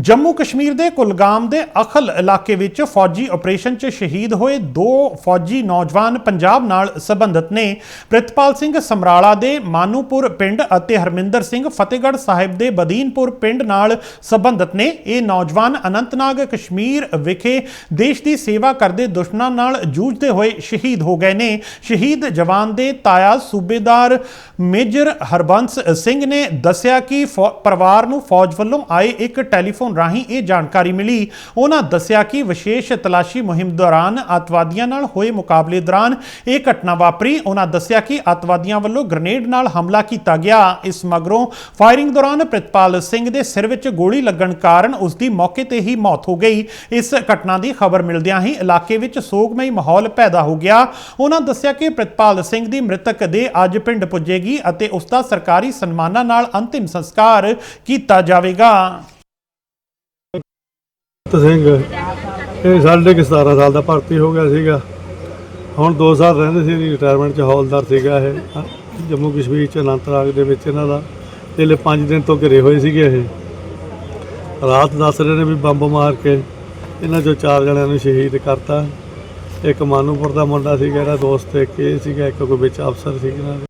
ਜੰਮੂ ਕਸ਼ਮੀਰ ਦੇ ਕੁਲਗਾਮ ਦੇ ਅਖਲ ਇਲਾਕੇ ਵਿੱਚ ਫੌਜੀ ਆਪਰੇਸ਼ਨ 'ਚ ਸ਼ਹੀਦ ਹੋਏ ਦੋ ਫੌਜੀ ਨੌਜਵਾਨ ਪੰਜਾਬ ਨਾਲ ਸੰਬੰਧਿਤ ਨੇ। ਪ੍ਰਿਤਪਾਲ ਸਿੰਘ ਸਮਰਾਲਾ ਦੇ ਮਾਨੂਪੁਰ ਪਿੰਡ ਅਤੇ ਹਰਮਿੰਦਰ ਸਿੰਘ ਫਤਿਹਗੜ੍ਹ ਸਾਹਿਬ ਦੇ ਬਦੀਨਪੁਰ ਪਿੰਡ ਨਾਲ ਸੰਬੰਧਿਤ ਨੇ। ਇਹ ਨੌਜਵਾਨ ਅਨੰਤਨਾਗ ਕਸ਼ਮੀਰ ਵਿਖੇ ਦੇਸ਼ ਦੀ ਸੇਵਾ ਕਰਦੇ ਦੁਸ਼ਮਣਾਂ ਨਾਲ ਜੂਝਦੇ ਹੋਏ ਸ਼ਹੀਦ ਹੋ ਗਏ ਨੇ। ਸ਼ਹੀਦ ਜਵਾਨ ਦੇ ਤਾਇਆ ਸੂਬੇਦਾਰ ਮੇਜਰ ਹਰਬੰਸ ਸਿੰਘ ਨੇ ਦੱਸਿਆ ਕਿ ਫੌ- ਪਰਿਵਾਰ ਨੂੰ ਫੌਜ ਵੱਲੋਂ ਆਏ ਇੱਕ ਟੈਲੀਫੋਨ ਰਾਹੀਂ ਇਹ ਜਾਣਕਾਰੀ ਮਿਲੀ। ਉਹਨਾਂ ਦੱਸਿਆ ਕਿ ਵਿਸ਼ੇਸ਼ ਤਲਾਸ਼ੀ ਮੁਹਿੰਮ ਦੌਰਾਨ ਅੱਤਵਾਦੀਆਂ ਨਾਲ ਹੋਏ ਮੁਕਾਬਲੇ ਦੌਰਾਨ ਇਹ ਘਟਨਾ ਵਾਪਰੀ। ਉਹਨਾਂ ਦੱਸਿਆ ਕਿ ਅੱਤਵਾਦੀਆਂ ਵੱਲੋਂ ਗ੍ਰਨੇਡ ਨਾਲ ਹਮਲਾ ਕੀਤਾ ਗਿਆ। ਇਸ ਮਗਰੋਂ ਫਾਇਰਿੰਗ ਦੌਰਾਨ ਪ੍ਰਿਤਪਾਲ ਸਿੰਘ ਦੇ ਸਿਰ ਵਿੱਚ ਗੋਲੀ ਲੱਗਣ ਕਾਰਨ ਉਸ ਦੀ ਮੌਕੇ ਤੇ ਹੀ ਮੌਤ ਹੋ ਗਈ। ਇਸ ਘਟਨਾ ਦੀ ਖਬਰ ਮਿਲਦਿਆਂ ਹੀ ਇਲਾਕੇ ਵਿੱਚ ਸੋਗਮਈ ਮਾਹੌਲ ਪੈਦਾ ਹੋ ਗਿਆ। ਉਹਨਾਂ ਦੱਸਿਆ ਕਿ ਪ੍ਰਿਤਪਾਲ ਸਿੰਘ ਦੀ ਮ੍ਰਿਤਕ ਦੇ ਅੱਜ ਪਿੰਡ ਪੁੱਜੇਗੀ ਅਤੇ ਉਸ ਦਾ ਸਰਕਾਰੀ ਸਨਮਾਨਾਂ ਨਾਲ ਅੰਤਿਮ ਸੰਸਕਾਰ ਕੀਤਾ ਜਾਵੇਗਾ। ਭਗਤ ਸਿੰਘ। ਇਹ ਸਾਢੇ ਕੁ 17 ਸਾਲ ਦਾ ਭਰਤੀ ਹੋ ਗਿਆ ਸੀਗਾ। ਹੁਣ 2 ਸਾਲ ਰਹਿੰਦੇ ਸੀ ਰਿਟਾਇਰਮੈਂਟ ਚ ਹੌਲਦਾਰ ਸੀਗਾ ਇਹ। ਜੰਮੂ ਕਸ਼ਮੀਰ ਚ ਅਨੰਤਨਾਗ ਦੇ ਵਿੱਚ ਇਹਨਾਂ ਦਾ। ਇਹਲੇ 5 ਦਿਨ ਤੋਂ ਘਿਰੇ ਹੋਏ ਸੀਗੇ ਇਹ। ਰਾਤ ਦੱਸ ਰਹੇ ਨੇ ਵੀ ਬੰਬ ਮਾਰ ਕੇ ਇਹਨਾਂ ਚੋਂ ਚਾਰ ਜਣਿਆਂ ਨੂੰ ਸ਼ਹੀਦ ਕਰਤਾ। ਇੱਕ ਮਾਨੂਪੁਰ ਦਾ ਮੁੰਡਾ ਸੀਗਾ, ਇਹਦਾ ਦੋਸਤ ਇੱਕ ਇਹ ਸੀਗਾ, ਇੱਕ ਕੋਈ ਵਿੱਚ ਅਫਸਰ ਸੀ ਇਹਨਾਂ ਦੇ।